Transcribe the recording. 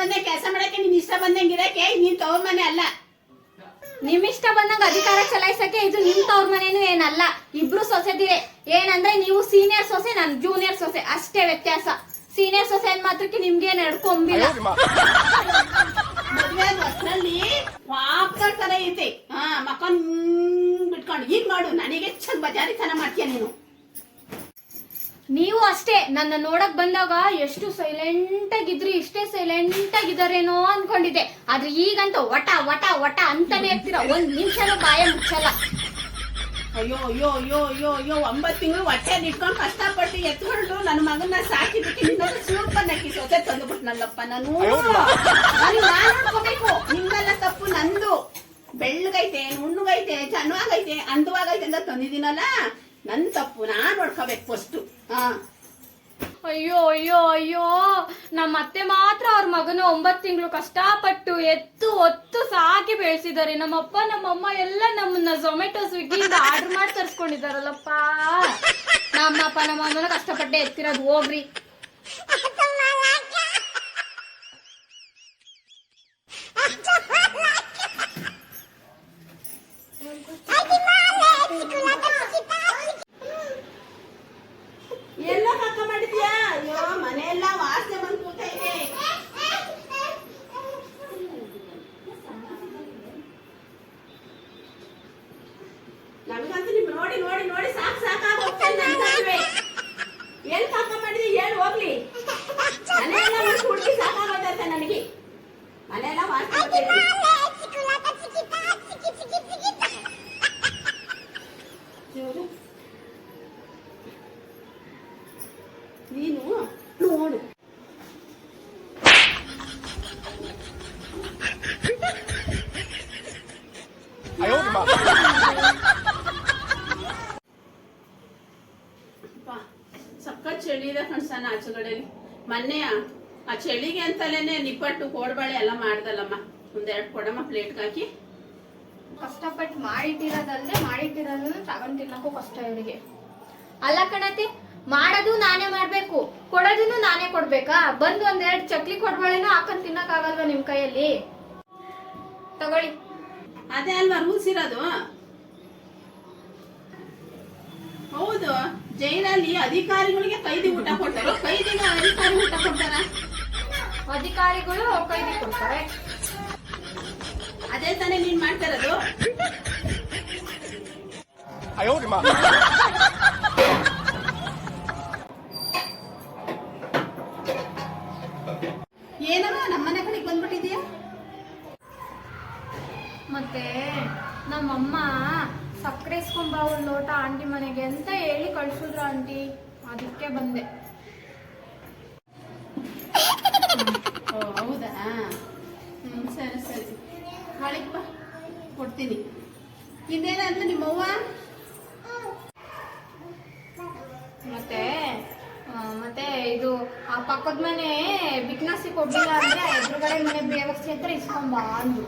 ಬಂದೆ ಕೆಲಸ ಮಾಡಕ್ಕೆ ನಿನ್ ಇಷ್ಟ ಬಂದಂಗೆ ಇರಕ್ಕೆ ನೀನ್ ತವ್ರ ಮನೆ ಅಲ್ಲ. ನಿಮ್ ಇಷ್ಟ ಬಂದಂಗ ಅಧಿಕಾರ ಚಲಾಯಿಸಕ್ಕೆ ಇದು ನಿಮ್ ತವ್ರ ಮನೇನು ಏನಲ್ಲ. ಇಬ್ರು ಸೊಸೆದಿರೆ ಏನಂದ್ರೆ ನೀವು ಸೀನಿಯರ್ ಸೊಸೆ ನಾನು ಜೂನಿಯರ್ ಸೊಸೆ. ಅಷ್ಟೇ ವ್ಯತ್ಯಾಸ. ಸೀನಿಯರ್ ಸೊಸೆ ಅಂದ್ ಮಾತ್ರಕ್ಕೆ ನಿಮ್ಗೆ ನಡ್ಕೊಂಬಿಲ್ಲ. ಮದ್ವೆ ಪಾಪರ್ ತರ ಐತಿ. ಹಾ ಮಕ್ಕನ್ ಬಿಟ್ಕೊಂಡು ಈಗ ಮಾಡು. ನನಗೆ ಚಂದ ಬಜಾರಿ ತನ ಮಾಡ್ತೀಯ ನೀನು. ನೀವು ಅಷ್ಟೇ ನನ್ನ ನೋಡಕ್ ಬಂದಾಗ ಎಷ್ಟು ಸೈಲೆಂಟ್ ಆಗಿದ್ರಿ ಇಷ್ಟೇ ಸೈಲೆಂಟ್ ಆಗಿದಾರೇನೋ ಅನ್ಕೊಂಡಿದ್ದೆ. ಆದ್ರೆ ಈಗಂತ ವಟ ವಟ ವಟ ಅಂತಾನೆ ಇರ್ತೀರ. ಒಂದ್ ನಿಮಿಷನೂ ಬಾಯ ಮುಚ್ಚಲ್ಲ. ಅಯ್ಯೋ ಅಯ್ಯೋ ಅಯ್ಯೋ ಅಯ್ಯೋ ಅಯ್ಯೋ ಒಂಬತ್ ತಿಂಗಳು ಹೊಟ್ಟೆ ಇಟ್ಕೊಂಡು ಕಷ್ಟಪಟ್ಟು ಎತ್ಕೊಂಡು ನನ್ನ ಮಗನ ಸಾಕಿ ಬಿಟ್ಟು ನಿನ್ನೊಂದು ಬಂದಕ್ಕಿ ಸೊಸೆ ತಂದುಬಿಟ್ನಲ್ಲಪ್ಪ ನಾನು ನಾನು ನಾನ್ ನೋಡ್ಕೋಬೇಕು. ನಿಮ್ದೆಲ್ಲ ತಪ್ಪು ನಂದು. ಬೆಳ್ಳಗೈತೆ ನುಣ್ಣಗೈತೆ ಚೆನ್ನಾಗೈತೆ ಅಂದವಾಗೈತೆ ಅಂತ ತಂದಿದ್ದೀನಲ್ಲ? ನನ್ ತಪ್ಪು, ನಾನ್ ಹೊಡ್ಕೋಬೇಕು ಫಸ್ಟ್ ಹಾ ಅಯ್ಯೋ ಅಯ್ಯೋ ಅಯ್ಯೋ. ನಮ್ಮ ಅತ್ತೆ ಮಾತ್ರ ಅವ್ರ ಮಗನ ಒಂಬತ್ ತಿಂಗಳು ಕಷ್ಟಪಟ್ಟು ಎತ್ತು, ಒತ್ತು ಸಾಕಿ ಬೆಳೆಸಿದ್ದಾರೆ ನಮ್ಮಪ್ಪ, ನಮ್ಮಮ್ಮ ಎಲ್ಲ ನಮ್ಮನ್ನ ಝೊಮ್ಯಾಟೊ ಸ್ವಿಗ್ಗಿಯಿಂದ ಆರ್ಡರ್ ಮಾಡಿ ತರ್ಸ್ಕೊಂಡಿದಾರಲ್ಲಪ್ಪ. ನಮ್ಮಪ್ಪ, ನಮ್ಮಮ್ಮನ ಕಷ್ಟಪಟ್ಟೆ ಎತ್ತಿರೋದು, ಹೋಗ್ರಿ. ನೋಡಿ ನೋಡಿ ನೋಡಿ ಸಾಕ್ ಸಾಕಾಗಿ ಹೋಗ್ತೇನೆ ಎಲ್ಲಿ ಪಾಪ ಮಾಡಿದ್ರಿ ಹೇಳಿ ಹೋಗ್ಲಿ ಮನೆಯೆಲ್ಲ ಮಾಡಿ ಹುಡುಗಿ ಸಾಕಾಗೋದೈತೆ ನನಗೆ ಮನೆಯೆಲ್ಲ ವಾಸನೆ ಬರ್ತೈತೆ. ಚಳಿ ಇದೆ ಮೊನ್ನೆ ಆ ಚಳಿಗೆ ಅಂತಲೇನೆ ನಿಪ್ಪಟ್ಟು ಕೋಡ್ಬಳೆ ಎಲ್ಲ ಮಾಡ್ದಲ್ಲಮ್ಮ. ಒಂದೆರಡು ಕೊಡಮ್ಮ ಪ್ಲೇಟ್ ಹಾಕಿ. ಕಷ್ಟಪಟ್ಟು ಮಾಡಿಟ್ಟಿರೋದಲ್ಲದೆ ಮಾಡಿಟ್ಟಿರೋದ್ರೆ ತಗೊಂಡ್ ತಿನ್ನಕ್ಕೂ ಕಷ್ಟ ಇವರಿಗೆ. ಅಲ್ಲ ಕಣತಿ ಮಾಡೋದು ನಾನೇ ಮಾಡ್ಬೇಕು ಕೊಡೋದನ್ನು ನಾನೇ ಕೊಡ್ಬೇಕಾ? ಬಂದು ಒಂದೆರಡು ಚಕ್ಲಿ ಕೊಡ್ಬಳೆನ ಹಾಕೊಂಡ್ ತಿನ್ನಕ್ ಆಗಲ್ವಾ ನಿಮ್ ಕೈಯಲ್ಲಿ? ತಗೊಳ್ಳಿ. ಅದೇ ಅಲ್ವಾ ರೂಲ್ಸ್ ಇರೋದು? ಹೌದು. ಜೈಲಲ್ಲಿ ಅಧಿಕಾರಿಗಳಿಗೆ ಕೈದಿ ಊಟ ಕೊಡ್ತಾರೆ. ಕೈದಿಗೆ ಅಧಿಕಾರಿ ಊಟ ಕೊಡ್ತಾರ? ಅಧಿಕಾರಿಗಳು ಕೈದಿ ಕೊಡ್ತಾರೆ. ಅದೇ ತಾನೇ ನೀನ್ ಮಾಡ್ತಾ ಇರೋದು? ನಮ್ಮ ನಮ್ಮನೆ ಕಡೆಗೆ ಬಂದ್ಬಿಟ್ಟಿದ್ಯಾ ಮತ್ತೆ ನಮ್ಮಮ್ಮ ಸಕ್ಕರೆ ಇಸ್ಕೊಂಬ ಒಂದ್ ಲೋಟ ಆಂಟಿ ಮನೆಗೆ ಅಂತ ಹೇಳಿ ಕಳ್ಸಿದ್ರು ಆಂಟಿ. ಅದಕ್ಕೆ ಬಂದೆ. ಓ ಹೌದಾ? ಹ್ಮ್ ಸರಿ ಸರಿ. ಒಳಗೆ ಬಾ. ಕೊಡ್ತೀನಿ. ಇನ್ನೇನಂತ ನಿಮ್ಮವ್ವ? ಮತ್ತೆ ಮತ್ತೆ ಇದು ಆ ಪಕ್ಕದ ಮನೆ ಬಿಕ್ನಾಸಿ ಕೊಡ್ಲಿಲ್ಲ ಅಂದ್ರೆ ಎದುರುಗಡೆ ಮನೆ ಬೇವಸ್ಥೆ ಹತ್ರ ಇಸ್ಕೊಂಬ ಅಂದ್ರು